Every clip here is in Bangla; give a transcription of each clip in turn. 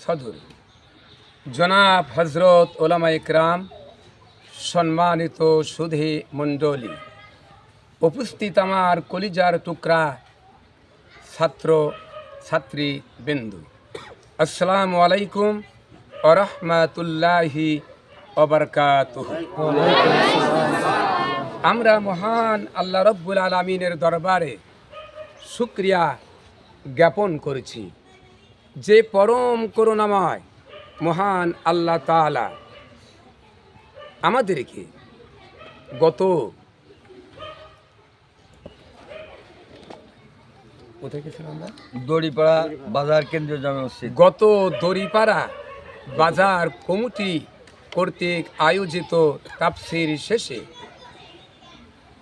সদর জনাব হজরত ওলামা ইকরাম সম্মানিত সুধে মণ্ডলী, উপস্থিত আমার কলিজার টুকরা ছাত্র ছাত্রী বিন্দু। আসসালামু আলাইকুম আরহামাতুল্লাহি অবরকাত আমরা মহান আল্লাহ রব্বুল আলমিনের দরবারে শুক্রিয়া জ্ঞাপন করেছি। যে পরম করুণাময় মহান আল্লাহ তাআলা আমাদেরকে গত কোথায় গেছিলাম আমরা? দড়িপাড়া বাজার কেন্দ্রীয় জামে মসজিদ। গত দড়িপাড়া বাজার কমিটি কর্তৃক আয়োজিত তাফসির শেষে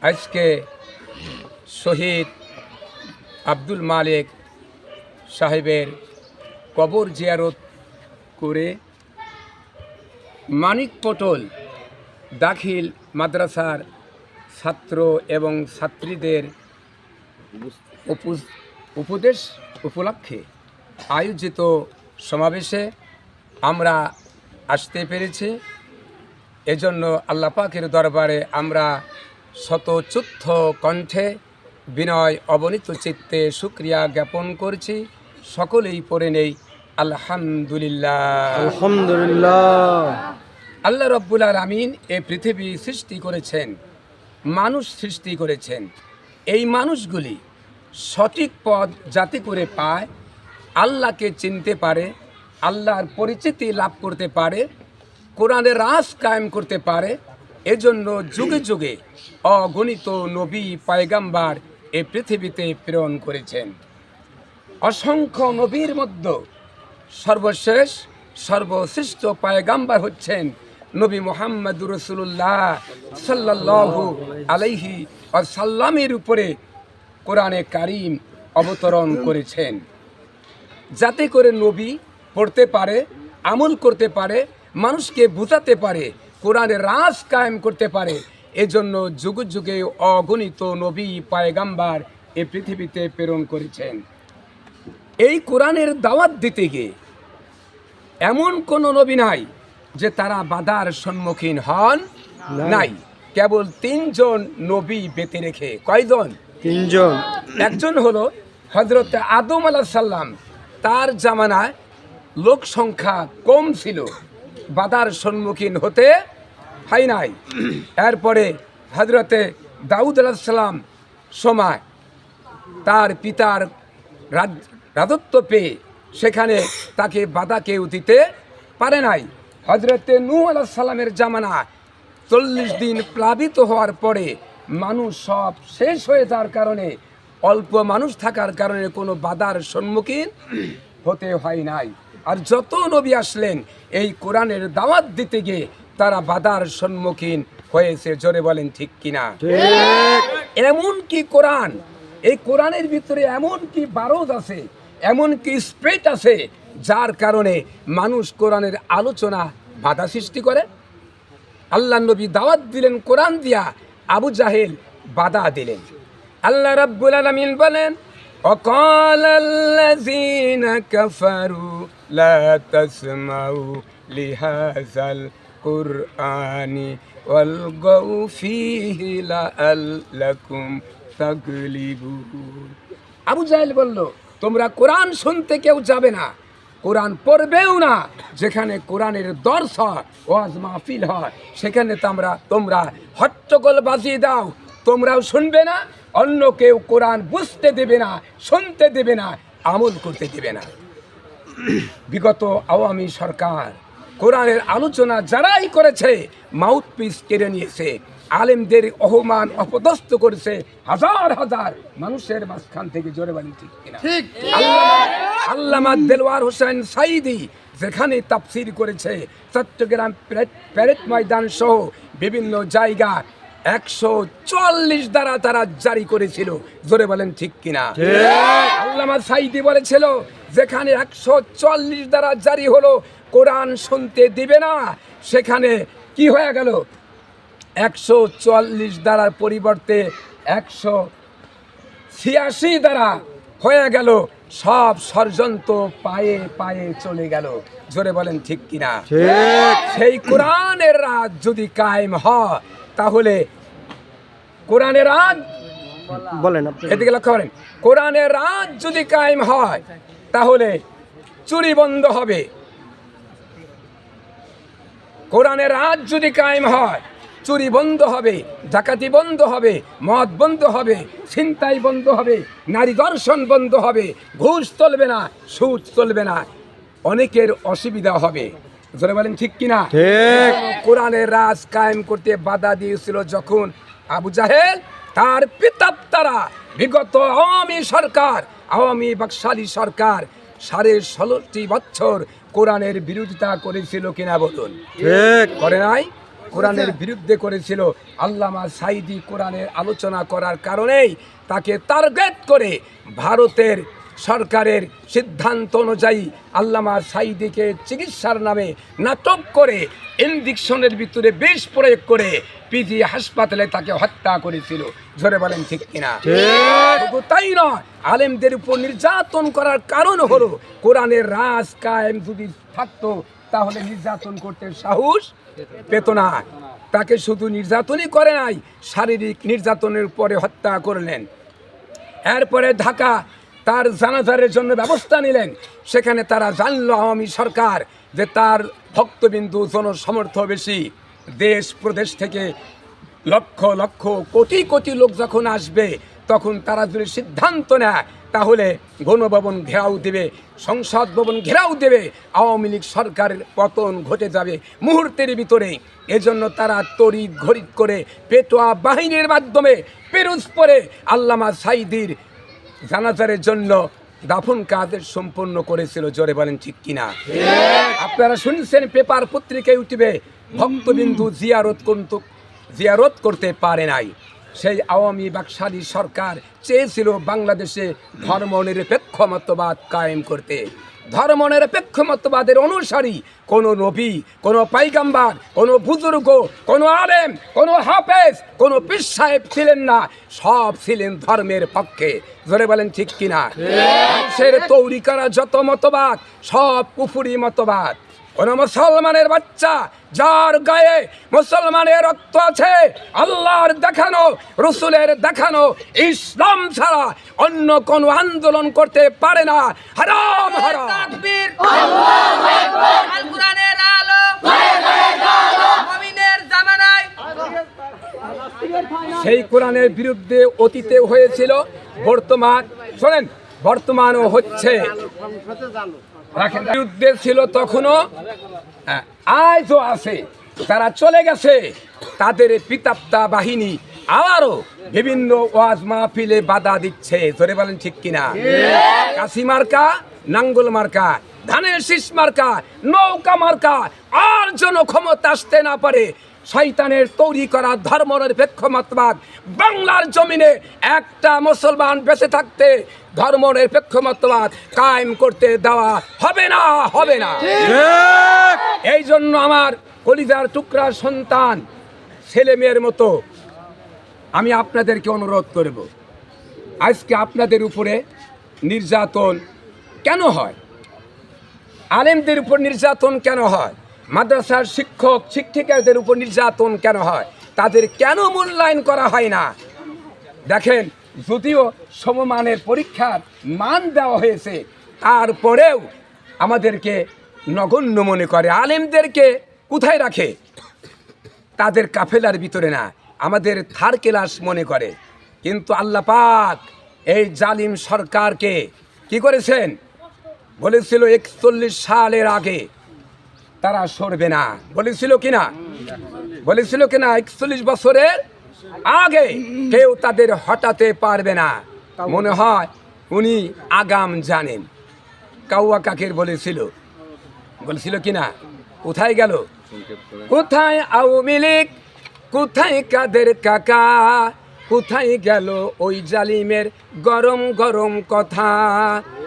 আজকে শহীদ আব্দুল মালিক সাহেবের কবর জিয়ারত করে মানিক পটল দাখিল মাদ্রাসার ছাত্র এবং ছাত্রীদের উপ- উপদেশ উপলক্ষে আয়োজিত সমাবেশে আমরা আসতে পেরেছি। এজন্য আল্লাহ পাকের দরবারে আমরা শতচুত্থ কণ্ঠে বিনয় অবনীত চিত্তে সুক্রিয়া জ্ঞাপন করছি। সকলেই পড়ে নেই আলহামদুলিল্লাহ। আলহামদুলিল্লাহ। আল্লাহ রব্বুল আলমিন এ পৃথিবী সৃষ্টি করেছেন মানুষ সৃষ্টি করেছেন। এই মানুষগুলি সঠিক পথ যাতে করে পায় আল্লাহকে চিনতে পারে আল্লাহর পরিচিতি লাভ করতে পারে কোরআনের রাস কায়েম করতে পারে এজন্য যুগে যুগে অগণিত নবী পায়গাম্বার এ পৃথিবীতে প্রেরণ করেছেন। অসংখ্য নবীর মধ্যে সর্বশেষ, সর্বশ্রেষ্ঠ পায়গাম্বার হচ্ছেন নবী মোহাম্মদ রসুল্লাহ সাল্লাল্লাহু আলাইহি সাল্লামের উপরে কোরআনে কারিম অবতরণ করেছেন। যাতে করে নবী পড়তে পারে, আমল করতে পারে, মানুষকে বোঝাতে পারে, কোরআনে রাস কায়েম করতে পারে, এজন্য যুগ যুগে অগণিত নবী পায়গাম্বার এ পৃথিবীতে প্রেরণ করেছেন। এই কোরআনের দাওয়াত দিতে গিয়ে এমন কোন নবী নাই যে তারা বাধার সম্মুখীন হন নাই। কেবল তিনজন নবী বেঁতে রেখে কয়জন? তিনজন। একজন হলো হজরত আদম আলাহ সাল্লাম তার জামানায় লোক সংখ্যা কম ছিল বাধার সম্মুখীন হতে হয় নাই। এরপরে হজরতে দাউদ আলাহ সাল্লাম সময় তার পিতার রাজ- রাজত্ব পেয়ে সেখানে তাকে বাধা কেউ দিতে পারে নাই। হজরতে নূ আলাহ সাল্লামের জামানা চল্লিশ দিন প্লাবিত হওয়ার পরে মানুষ সব শেষ হয়ে যাওয়ার কারণে অল্প মানুষ থাকার কারণে কোনো বাধার সম্মুখীন হতে হয় নাই। আর যত নবী আসলেন এই কোরআনের দাওয়াত দিতে গিয়ে তারা বাধার সম্মুখীন হয়েছে। জোরে বলেন ঠিক কিনা? এমন কি কোরআন? এই কোরআনের ভিতরে এমন কি বারদ আছে এমন কি স্প্রেট আছে যার কারণে মানুষ কোরআনের আলোচনা বাধা সৃষ্টি করে আল্লাহ নবী দাওয়াত দিলেন কোরআন দিয়া আবু জাহেল বাধা দিলেন আল্লাহ রাব্বুল আলামিন বলেন وقال الذين كفروا لا تسمعوا لهذا القرآن والغوا فيه لعلكم تغلبون আবু জাহেল বলল তোমরা কোরআন শুনতে কেউ যাবে না। কোরআন পড়বেও না, যেখানে কোরআনের দর্শ ওয়াজ মাহফিল হয়, সেখানে তোমরা তোমরা হট্টগোল বাজিয়ে দাও, তোমরাও শুনবে না, অন্য কেউ কোরআন বুঝতে দেবে না, শুনতে দেবে না, আমল করতে দেবে না। বিগত আওয়ামী সরকার কোরআনের আলোচনা যারাই করেছে মাউথ পিস কেড়ে নিয়েছে আলেমদের অপমান অপদস্থ করেছে হাজার হাজার মানুষের মাঝখান থেকে জোরে বাড়ি ঠিক কিনা? আল্লামা- আল্লামা দেলওয়ার হোসেন সাইদি যেখানে তাফসির করেছে চট্টগ্রাম প্যারেড ময়দান সহ বিভিন্ন জায়গা একশো চল্লিশ দ্বারা তারা জারি করেছিল। জোরে বলেন ঠিক কিনা? আল্লামা সাইদি বলেছিল যেখানে একশো চল্লিশ দ্বারা জারি হলো কোরআন শুনতে দিবে না সেখানে কি হয়ে গেল? একশো চুয়াল্লিশ দ্বারার পরিবর্তে একশো ছিয়াশি দ্বারা হয়ে গেল। সব ষড়যন্ত্র পায়ে পায়ে চলে গেল। জোরে বলেন ঠিক কিনা? সেই কোরআনের রাজ যদি কায়েম হয় তাহলে কোরআনের রাজ বলেন এদিকে লক্ষ্য করেন। কোরআনের রাজ যদি কায়েম হয় তাহলে চুরি বন্ধ হবে। কোরআনের রাজ যদি কায়েম হয় চুরি বন্ধ হবে ডাকাতি বন্ধ হবে মদ বন্ধ হবে ছিনতাই বন্ধ হবে নারী দর্শন বন্ধ হবে ঘুষ চলবে না সুদ চলবে না। অনেকের অসুবিধা হবে। জোরে বলেন ঠিক কিনা? কোরআনের রাজ কায়েম করতে বাধা দিয়েছিল যখন আবু জাহেল তার পিতাপ্তারা বিগত আওয়ামী সরকার আওয়ামী বাকশালী সরকার সাড়ে ষোলোটি বছর কোরআনের বিরোধিতা করেছিল কিনা বলুন। করে নাই? কোরআনের বিরুদ্ধে করেছিল আল্লামা সাইদি কোরআনের আলোচনা করার কারণেই তাকে টার্গেট করে ভারতের সরকারের সিদ্ধান্ত অনুযায়ী আল্লামা সাইদিকে চিকিৎসার নামে নাটক করে ইনজেকশনের ভিতরে বেশ প্রয়োগ করে পিজি হাসপাতালে তাকে হত্যা করেছিল। জোরে বলেন ঠিক কিনা? তাই নয় আলেমদের উপর নির্যাতন করার কারণ হলো কোরআনের রাজ কায়েম যদি থাকতো তাহলে নির্যাতন করতে সাহস পেত না তাকে শুধু নির্যাতনই করে নাই, শারীরিক নির্যাতনের পরে হত্যা করলেন। এরপরে ঢাকা তার জানাজারের জন্য ব্যবস্থা নিলেন। সেখানে তারা জানল আওয়ামী সরকার যে তার ভক্তবিন্দু জনসমর্থ বেশি। দেশ প্রদেশ থেকে লক্ষ লক্ষ কোটি কোটি লোক যখন আসবে, তখন তারা যদি সিদ্ধান্ত নেয় তাহলে গণভবন ঘেরাও দেবে, সংসদ ভবন ঘেরাও দেবে, আওয়ামী লীগ সরকারের পতন ঘটে যাবে মুহূর্তের ভিতরে। এজন্য তারা তড়িৎ ঘড়িৎ করে পেটোয়া বাহিনীর মাধ্যমে পেরুজপুরে আল্লামা সাইদির জানাজারের জন্য দাফন কাজ সম্পন্ন করেছিল, জোরে বলেন ঠিক কিনা? আপনারা শুনছেন পেপার পত্রিকায় উঠবে ভক্তবিন্দু জিয়ারত কিন্তু জিয়ারত করতে পারে নাই। সেই আওয়ামী বাকশালী সরকার চেয়েছিল বাংলাদেশে ধর্ম নিরপেক্ষ মতবাদ কায়েম করতে। ধর্ম নিরপেক্ষ মতবাদের অনুসারী কোন নবী, কোন পাইগাম্বার, কোন বুজুর্গ, কোন আলেম, কোনো হাফেজ, কোনো পীর সাহেব ছিলেন না, সব ছিলেন ধর্মের পক্ষে। ধরে বলেন ঠিক কিনা? মানুষের তৈরি করা যত মতবাদ, সব কুফুরি মতবাদ। কোনো মুসলমানের বাচ্চা যার গায়ে মুসলমানের রক্ত আছে আল্লাহর দেখানো রসুলের দেখানো ইসলাম ছাড়া অন্য কোন আন্দোলন করতে পারে না। হারাম সেই কোরআনের বিরুদ্ধে অতীতে হয়েছিল বর্তমান শোনেন বর্তমানও হচ্ছে। বিরুদ্ধে ছিল তখনও হ্যাঁ, আজও আছে। তারা চলে গেছে তাদের পিতাপ্তা বাহিনী আবারও বিভিন্ন ওয়াজ মাহফিলে বাধা দিচ্ছে। ধরে বলেন ঠিক কিনা? কাশি মার্কা নাঙ্গল মার্কা ধানের শীষ মার্কা নৌকা মার্কা আর যেন ক্ষমতা আসতে না পারে শয়তানের তৈরি করা ধর্ম নিরপেক্ষ মতবাদ বাংলার জমিনে একটা মুসলমান বেঁচে থাকতে ধর্ম নিরপেক্ষ মতবাদ কায়েম করতে দেওয়া হবে না হবে না। এই জন্য আমার কলিজার টুকরা সন্তান ছেলে মেয়ের মতো আমি আপনাদেরকে অনুরোধ করব আজকে আপনাদের উপরে নির্যাতন কেন হয়? আলেমদের উপর নির্যাতন কেন হয়? মাদ্রাসার শিক্ষক শিক্ষিকাদের উপর নির্যাতন কেন হয়? তাদের কেন মূল্যায়ন করা হয় না? দেখেন যদিও সমমানের পরীক্ষার মান দেওয়া হয়েছে, তারপরেও আমাদেরকে নগণ্য মনে করে, আলেমদেরকে কোথায় রাখে? তাদের কাফেলার ভিতরে না, আমাদের থার ক্লাস মনে করে। কিন্তু আল্লাহ পাক এই জালিম সরকারকে কি করেছেন? বলেছিল একচল্লিশ সালের আগে তারা সরবে না। বলেছিল কিনা? বলেছিল কিনা? একচল্লিশ বছরের আগে কেউ তাদের হটাতে পারবে না। মনে হয় উনি আগাম জানেন। কাউয়া কাকের বলেছিল। বলেছিল কিনা? কোথায় গেল? কোথায় আওয়ামী লীগ? কোথায় কাদের কাকা? কোথায় গেল ওই জালিমের গরম গরম কথা?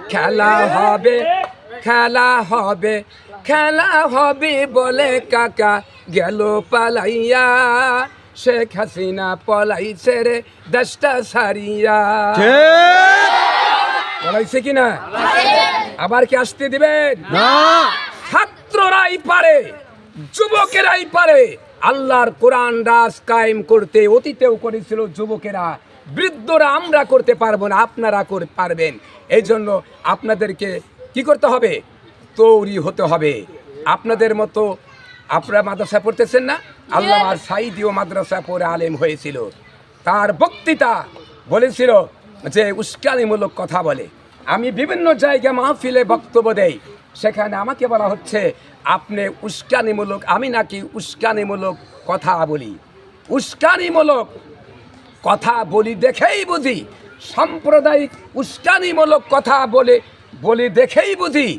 খেলা হবে খেলা হবে খেলা হবে বলে কাকা গেল পালাইয়া। শেখ হাসিনা পলাইছে রে দেশটা সারিয়া। ঠিক। বলাইছে কি না? আবার কি আসতে দিবেন? না। ছাত্ররাই পারে যুবকেরাই পারে। আল্লাহর কোরআন রাজ কায়েম করতে অতীতেও করেছিল যুবকেরা। বৃদ্ধরা আমরা করতে পারব না আপনারা করে পারবেন। এই জন্য আপনাদেরকে কি করতে হবে? তৈরি হতে হবে। আপনাদের মতো আপনারা মাদ্রাসা পড়তেছেন না? আল্লাহ আর সাইদিও মাদ্রাসা পড়ে আলেম হয়েছিল। তার বক্তৃতা বলেছিল যে উস্কানিমূলক কথা বলে। আমি বিভিন্ন জায়গায় মাহফিলে বক্তব্য দেই। সেখানে আমাকে বলা হচ্ছে আপনি উস্কানিমূলক আমি নাকি উস্কানিমূলক কথা বলি। উস্কানিমূলক কথা বলি দেখেই বুঝি। সাম্প্রদায়িক উস্কানিমূলক কথা বলে বলি দেখেই বুঝি।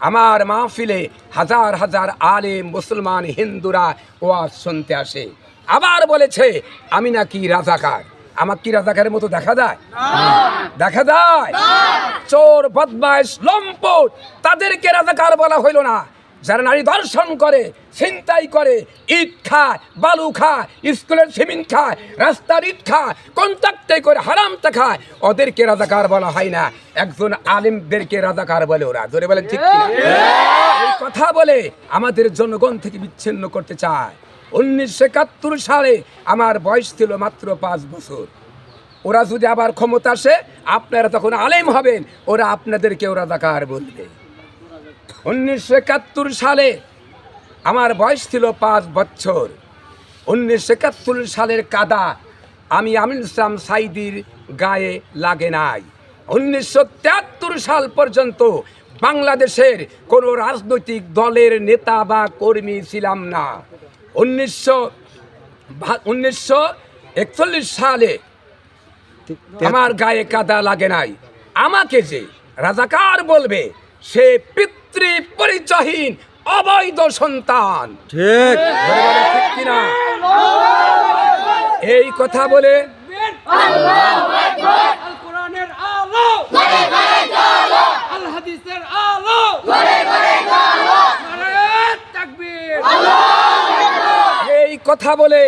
আমার মাহফিলে হাজার হাজার আলেম মুসলমান হিন্দুরা ওয়াজ শুনতে আসে। আবার বলেছে আমি নাকি রাজাকার। আমার কি রাজাকারের মতো দেখা যায়? দেখা যায়। চোর বদমাইশ লম্পট তাদেরকে রাজাকার বলা হইল না। যারা নারী দর্শন করে, ছিনতাই করে, ইট খায়, বালু খায়, স্কুলের সিমেন্ট খায়, রাস্তার ইট খায় কন্ট্রাক্টে করে হারামটা খায়, ওদেরকে রাজাকার বলা হয় না। একজন আলিমদেরকে রাজাকার বলে ওরা। ধরে বলেন ঠিক কথা বলে আমাদের জনগণ থেকে বিচ্ছিন্ন করতে চায়। উনিশশো একাত্তর সালে আমার বয়স ছিল মাত্র পাঁচ বছর। ওরা যদি আবার ক্ষমতা আসে, আপনারা তখন আলেম হবেন। ওরা আপনাদেরকে ওরা রাজাকার বলবে। উনিশশো একাত্তর সালে, আমার বয়স ছিল পাঁচ বছর। উনিশশো একাত্তর সালের কাদা আমি আমিন ইসলাম সাইদির গায়ে লাগে নাই। উনিশশো সাল পর্যন্ত বাংলাদেশের কোনো রাজনৈতিক দলের নেতা বা কর্মী ছিলাম না। উনিশশো উনিশশো একচল্লিশ সালে আমার গায়ে কাদা লাগে নাই। আমাকে যে রাজাকার বলবে সে পিতৃ পরিচয়হীন অবৈধ সন্তান। ঠিক কিনা? এই কথা বলে এই কথা বলে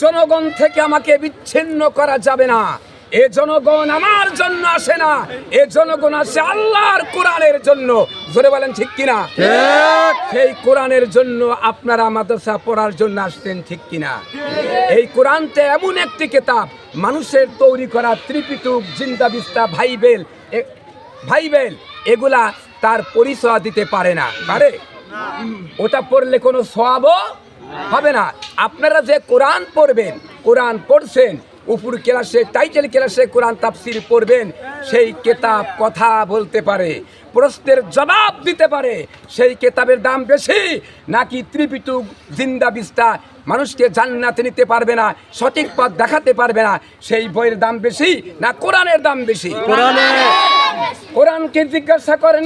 জনগণ থেকে আমাকে বিচ্ছিন্ন করা যাবে না। এ জনগণ আমার জন্য আসে না। এ জনগণ আসে আল্লাহর কোরআনের জন্য। জোরে বলেন ঠিক কিনা? সেই কোরআনের জন্য আপনারা মাদ্রাসা পড়ার জন্য আসতেন ঠিক কিনা? এই কোরআনতে এমন একটি কেতাব মানুষের তৈরি করা ত্রিপিটুক জিন্দা বিস্তা ভাইবেল ভাইবেল এগুলা তার পরিচয় দিতে পারে না। পারে? ওটা পড়লে কোনো সোয়াবও হবে না। আপনারা যে কোরআন পড়বেন কোরআন পড়ছেন উপর ক্লাসে টাইটেল ক্লাসে কোরআন তাফসির পড়বেন সেই কেতাব কথা বলতে পারে প্রশ্নের জবাব দিতে পারে সেই কেতাবের দাম বেশি নাকি ত্রিপিটুক জিন্দা বিস্তা মানুষকে জান্নাতে নিতে পারবে না সঠিক পথ দেখাতে পারবে না সেই বইয়ের দাম বেশি না কোরআনের দাম বেশি? কোরআনে কোরআনকে জিজ্ঞাসা করেন